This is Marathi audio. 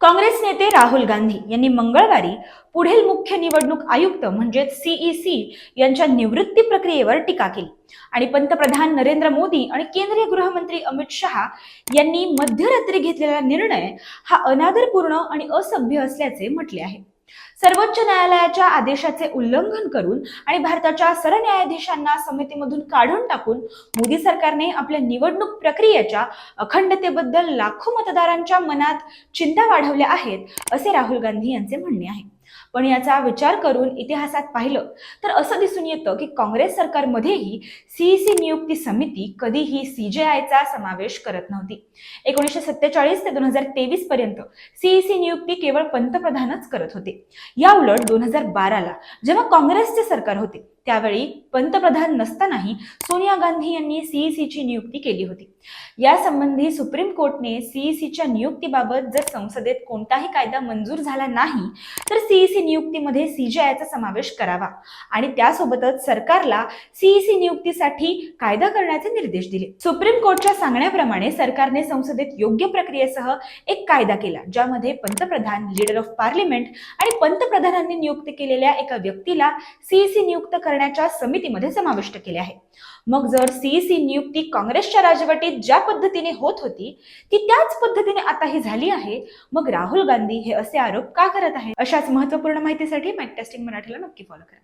काँग्रेस नेते राहुल गांधी यांनी मंगळवारी पुढील मुख्य निवडणूक आयुक्त म्हणजेच सीईसी यांच्या निवृत्ती प्रक्रियेवर टीका केली. आणि पंतप्रधान नरेंद्र मोदी आणि केंद्रीय गृहमंत्री अमित शहा यांनी मध्यरात्री घेतलेला निर्णय हा अनादरपूर्ण आणि असभ्य असल्याचे म्हटले आहे. सर्वोच्च न्यायालयाच्या आदेशाचे उल्लंघन करून आणि भारताच्या सरन्यायाधीशांना समितीमधून काढून टाकून मोदी सरकारने आपल्या निवडणूक प्रक्रियेच्या अखंडतेबद्दल लाखो मतदारांच्या मनात चिंता वाढवल्या आहेत असे राहुल गांधी यांचे म्हणणे आहे. पण याचा विचार करून इतिहासात पाहिलं तर असं दिसून येतं की काँग्रेस सरकारमध्येही सीईसी नियुक्ती समिती कधीही सीजेआयचा समावेश करत नव्हती. एकोणीसशे सत्तेचाळीस ते दोन हजार तेवीस पर्यंत सीईसी नियुक्ती केवळ पंतप्रधानच करत होते. या उलट दोन हजार बाराला जेव्हा काँग्रेसचे सरकार होते त्यावेळी पंतप्रधान नसतानाही सोनिया गांधी यांनी सीईसीची नियुक्ती केली होती. यासंबंधी सुप्रीम कोर्टने सीईसीच्या नियुक्तीबाबत जर संसदेत कोणताही कायदा मंजूर झाला नाही तर सीईसी नियुक्तीमध्ये सीजेआयचा समावेश करावा आणि त्यासोबतच सरकारला सीईसी नियुक्तीसाठी कायदा करण्याचे निर्देश दिले. सुप्रीम कोर्टच्या सांगण्याप्रमाणे सरकारने संसदेत योग्य प्रक्रियेसह एक कायदा केला ज्यामध्ये पंतप्रधान लीडर ऑफ पार्लिमेंट आणि पंतप्रधानांनी नियुक्त केलेल्या एका व्यक्तीला सीईसी नियुक्त करण्याच्या समितीमध्ये समाविष्ट केले आहे. मग जर सीईसी नियुक्ती काँग्रेसच्या राजवटीत ज्या पद्धतीने होत होती ती त्याच पद्धतीने आता ही झाली आहे. मग राहुल गांधी हे असे आरोप का करत आहेत? अशाच महत्त्वपूर्ण माहितीसाठी मॅक टेस्टिंग मराठीला नक्की फॉलो करा.